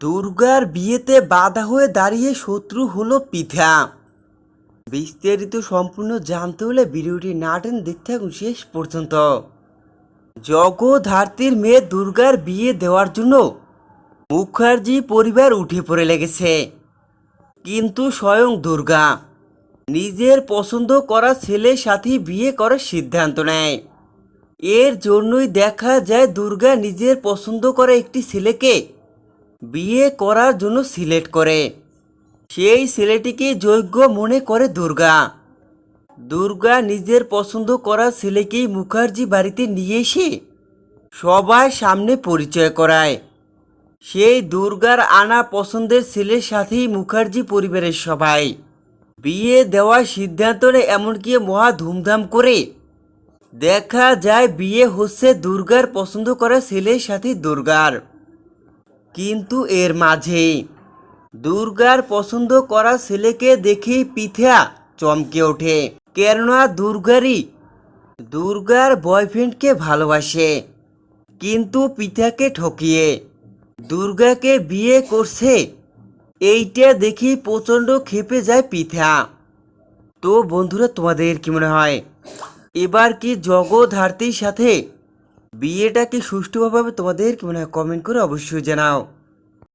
দুর্গার বিয়েতে বাধা হয়ে দাঁড়িয়ে শত্রু হলো পিঠা বিস্তারিত সম্পূর্ণ জানতে হলে ভিডিওটি না টেন দেখতে থাকুন শেষ পর্যন্ত। জগধার্তীর মেয়ে দুর্গার বিয়ে দেওয়ার জন্য মুখার্জি পরিবার উঠে পড়ে লেগেছে। কিন্তু স্বয়ং দুর্গা নিজের পছন্দ করা ছেলের সাথে বিয়ে করার সিদ্ধান্ত নেয়। এর জন্যই দেখা যায় দুর্গা নিজের পছন্দ করা একটি ছেলেকে বিয়ে করার জন্য সিলেক্ট করে। সেই ছেলেটিকে যোগ্য মনে করে দুর্গা। দুর্গা নিজের পছন্দ করা ছেলেকেই মুখার্জি বাড়িতে নিয়ে এসে সবার সামনে পরিচয় করায়। সেই দুর্গার আনা পছন্দের ছেলের সাথেই মুখার্জি পরিবারের সবাই। বিয়ে দেওয়ার সিদ্ধান্ত এমনকি মহা ধুমধাম করে। দেখা যায় বিয়ে হচ্ছে দুর্গার পছন্দ করা ছেলের সাথে দুর্গার। কিন্তু এর মাঝে দুর্গার পছন্দ করা ছেলেকে দেখেই পিঠা চমকে ওঠে। কেননা দুর্গারই দুর্গার বয়ফ্রেন্ডকে ভালোবাসে, কিন্তু পিঠাকে ঠকিয়ে। দুর্গাকে বিয়ে করছে, এইটা দেখি প্রচণ্ড খেপে যায় পিঠা তো বন্ধুরা, তোমাদের কি মনে হয়? এবার কি জগৎ সাথে বিয়েটা কি সুষ্ঠুভাবে তোমাদের কি মনে হয় কমেন্ট করে অবশ্যই জানাও।